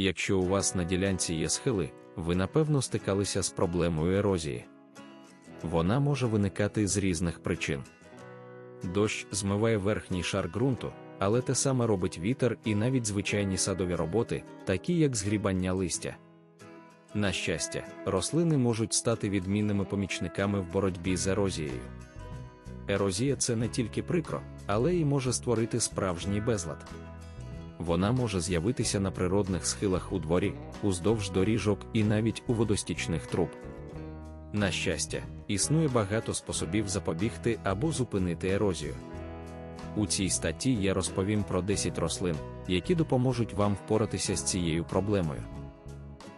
Якщо у вас на ділянці є схили, ви напевно стикалися з проблемою ерозії. Вона може виникати з різних причин. Дощ змиває верхній шар ґрунту, але те саме робить вітер і навіть звичайні садові роботи, такі як згрібання листя. На щастя, рослини можуть стати відмінними помічниками в боротьбі з ерозією. Ерозія це не тільки прикро, але й може створити справжній безлад. Вона може з'явитися на природних схилах у дворі, уздовж доріжок і навіть у водостічних труб. На щастя, існує багато способів запобігти або зупинити ерозію. У цій статті я розповім про 10 рослин, які допоможуть вам впоратися з цією проблемою.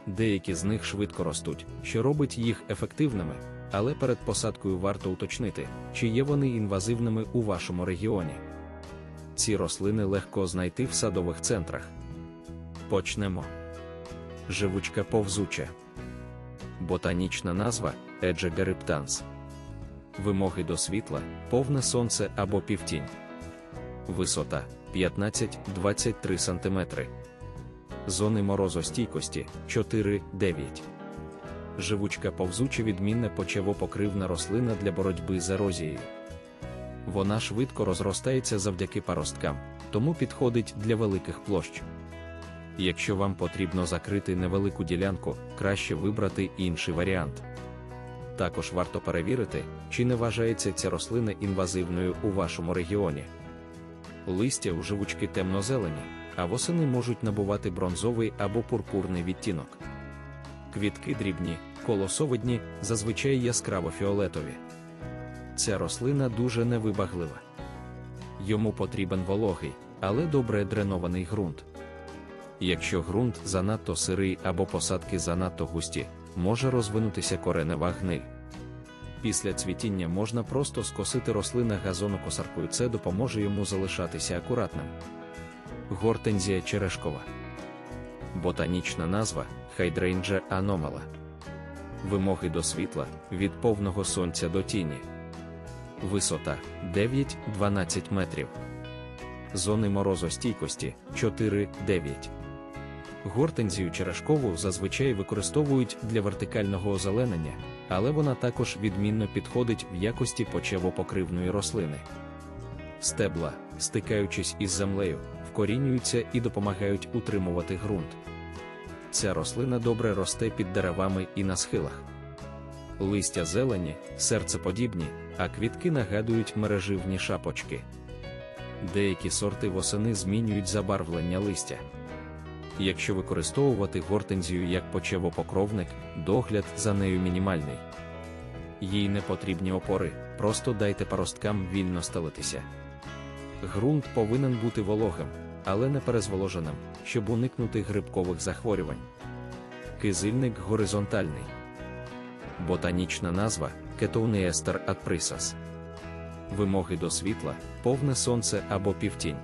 Деякі з них швидко ростуть, що робить їх ефективними, але перед посадкою варто уточнити, чи є вони інвазивними у вашому регіоні. Ці рослини легко знайти в садових центрах. Почнемо. Живучка повзуча. Ботанічна назва Еджегариптанс. Вимоги до світла, повне сонце або півтінь. Висота 15-23 см. Зони морозостійкості 4-9. Живучка повзуча відмінна почевопокривна рослина для боротьби з ерозією. Вона швидко розростається завдяки паросткам, тому підходить для великих площ. Якщо вам потрібно закрити невелику ділянку, краще вибрати інший варіант. Також варто перевірити, чи не вважається ця рослина інвазивною у вашому регіоні. Листя у живучки темно-зелені, а восени можуть набувати бронзовий або пурпурний відтінок. Квітки дрібні, колосовидні, зазвичай яскраво фіолетові. Ця рослина дуже невибаглива. Йому потрібен вологий, але добре дренований ґрунт. Якщо ґрунт занадто сирий або посадки занадто густі, може розвинутися коренева гниль. Після цвітіння можна просто скосити рослина газонокосаркою, це допоможе йому залишатися акуратним. Гортензія черешкова. Ботанічна назва Hydrangea аномала. Вимоги до світла від повного сонця до тіні. Висота 9-12 метрів. Зони морозостійкості 4-9. Гортензію черешкову зазвичай використовують для вертикального озеленення, але вона також відмінно підходить в якості почевопокривної рослини. Стебла, стикаючись із землею, вкорінюються і допомагають утримувати ґрунт. Ця рослина добре росте під деревами і на схилах. Листя зелені, серцеподібні, а квітки нагадують мереживні шапочки. Деякі сорти восени змінюють забарвлення листя. Якщо використовувати гортензію як почевопокровник, догляд за нею мінімальний. Їй не потрібні опори, просто дайте паросткам вільно стелитися. Грунт повинен бути вологим, але не перезволоженим, щоб уникнути грибкових захворювань. Кизильник горизонтальний. Ботанічна назва Кетоунеестер адприсас. Вимоги до світла, повне сонце або півтінь.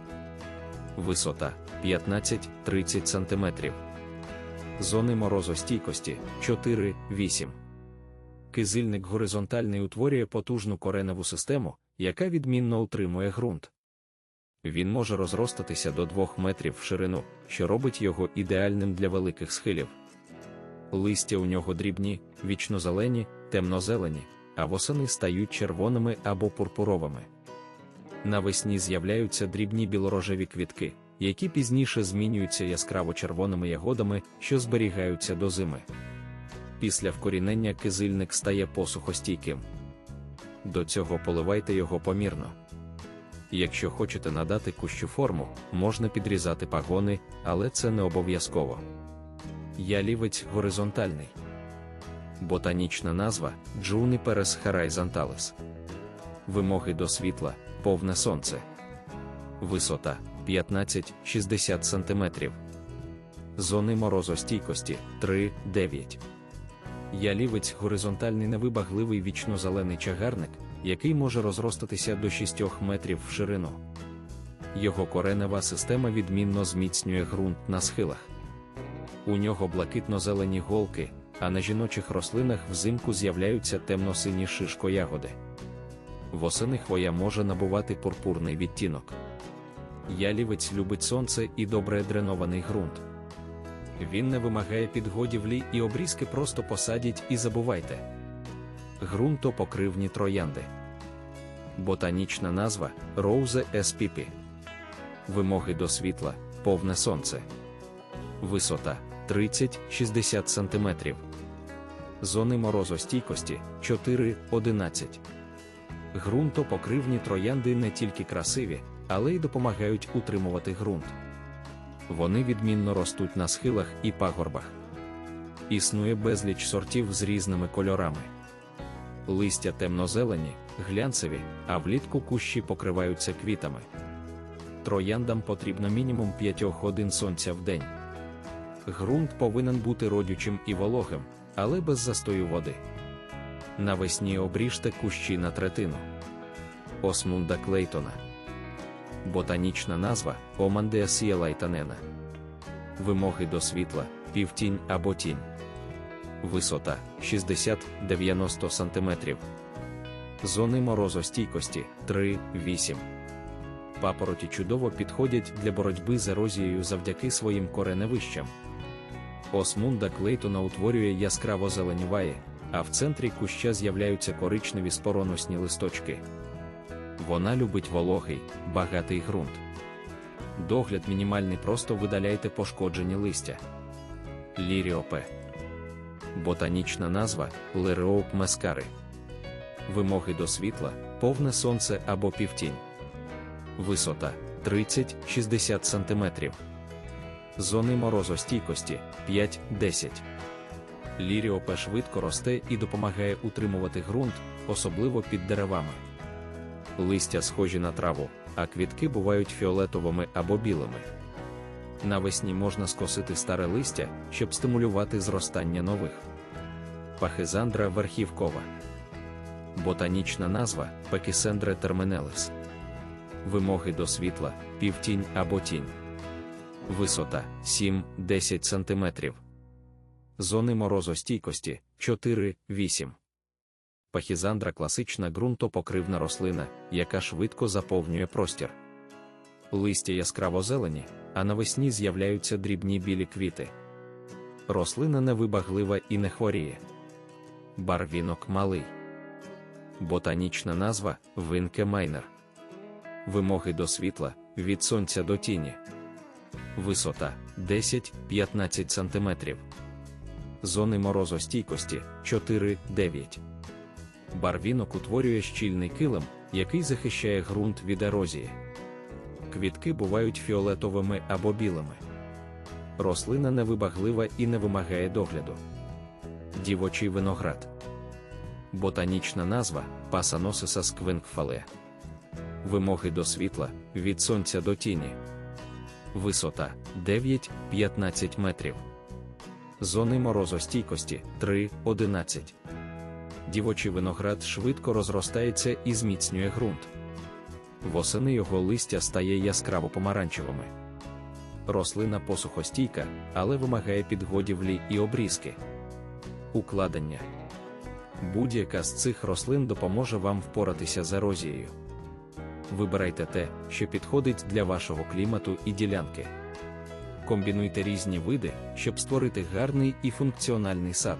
Висота 15-30 см. Зони морозостійкості 4-8. Кизильник горизонтальний утворює потужну кореневу систему, яка відмінно утримує ґрунт. Він може розростатися до 2 метрів в ширину, що робить його ідеальним для великих схилів. Листя у нього дрібні, вічнозелені, темнозелені, а восени стають червоними або пурпуровими. Навесні з'являються дрібні білорожеві квітки, які пізніше змінюються яскраво червоними ягодами, що зберігаються до зими. Після вкорінення кизильник стає посухостійким. До цього поливайте його помірно. Якщо хочете надати кущу форму, можна підрізати пагони, але це не обов'язково. Ялівець горизонтальний. Ботанічна назва Juniperus horizontalis. Вимоги до світла, повне сонце. Висота 15-60 см. Зони морозостійкості 3-9. Ялівець горизонтальний невибагливий вічно-зелений чагарник, який може розростатися до 6 метрів в ширину. Його коренева система відмінно зміцнює ґрунт на схилах. У нього блакитно-зелені голки, а на жіночих рослинах взимку з'являються темно-сині шишко-ягоди. Восени хвоя може набувати пурпурний відтінок. Ялівець любить сонце і добре дренований ґрунт. Він не вимагає підгодівлі і обрізки просто посадіть і забувайте. Грунтопокривні троянди. Ботанічна назва Rose SPP. Вимоги до світла, повне сонце. Висота 30-60 см. Зони морозостійкості 4-11. Грунтопокривні троянди не тільки красиві, але й допомагають утримувати ґрунт. Вони відмінно ростуть на схилах і пагорбах. Існує безліч сортів з різними кольорами. Листя темно-зелені, глянцеві, а влітку кущі покриваються квітами. Трояндам потрібно мінімум 5 годин сонця в день. Грунт повинен бути родючим і вологим, але без застою води. Навесні обріжте кущі на третину. Осмунда Клейтона. Ботанічна назва Омандеасія лайтанена. Вимоги до світла, півтінь або тінь. Висота 60-90 см. Зони морозостійкості 3-8. Папороті чудово підходять для боротьби з ерозією завдяки своїм кореневищам. Осмунда Клейтона утворює яскраво зеленіває, а в центрі куща з'являються коричневі спороносні листочки. Вона любить вологий, багатий ґрунт. Догляд мінімальний, просто видаляйте пошкоджені листя. Ліріопе. Ботанічна назва Лереоп мескари. Вимоги до світла, повне сонце або півтінь. Висота 30-60 см. Зони морозостійкості 5-10. Ліріопе швидко росте і допомагає утримувати ґрунт, особливо під деревами. Листя схожі на траву, а квітки бувають фіолетовими або білими. Навесні можна скосити старе листя, щоб стимулювати зростання нових. Пахизандра верхівкова. Ботанічна назва Пекісендре терменелис. Вимоги до світла, півтінь або тінь. Висота 7-10 см. Зони морозостійкості 4-8. Пахізандра класична ґрунтопокривна рослина, яка швидко заповнює простір. Листя яскраво зелені, а навесні з'являються дрібні білі квіти. Рослина невибаглива і не хворіє. Барвінок малий. Ботанічна назва Винке майнер. Вимоги до світла від сонця до тіні. Висота 10-15 см. Зони морозостійкості 4-9. Барвінок утворює щільний килим, який захищає ґрунт від ерозії. Квітки бувають фіолетовими або білими. Рослина невибаглива і не вимагає догляду. Дівочий виноград. Ботанічна назва Пасаносиса сквинкфале. Вимоги до світла від сонця до тіні. Висота 9-15 метрів. Зони морозостійкості 3-11. Дівочий виноград швидко розростається і зміцнює ґрунт. Восени його листя стає яскраво помаранчевими. Рослина посухостійка, але вимагає підгодівлі і обрізки. Укладення. Будь-яка з цих рослин допоможе вам впоратися з ерозією. Вибирайте те, що підходить для вашого клімату і ділянки. Комбінуйте різні види, щоб створити гарний і функціональний сад.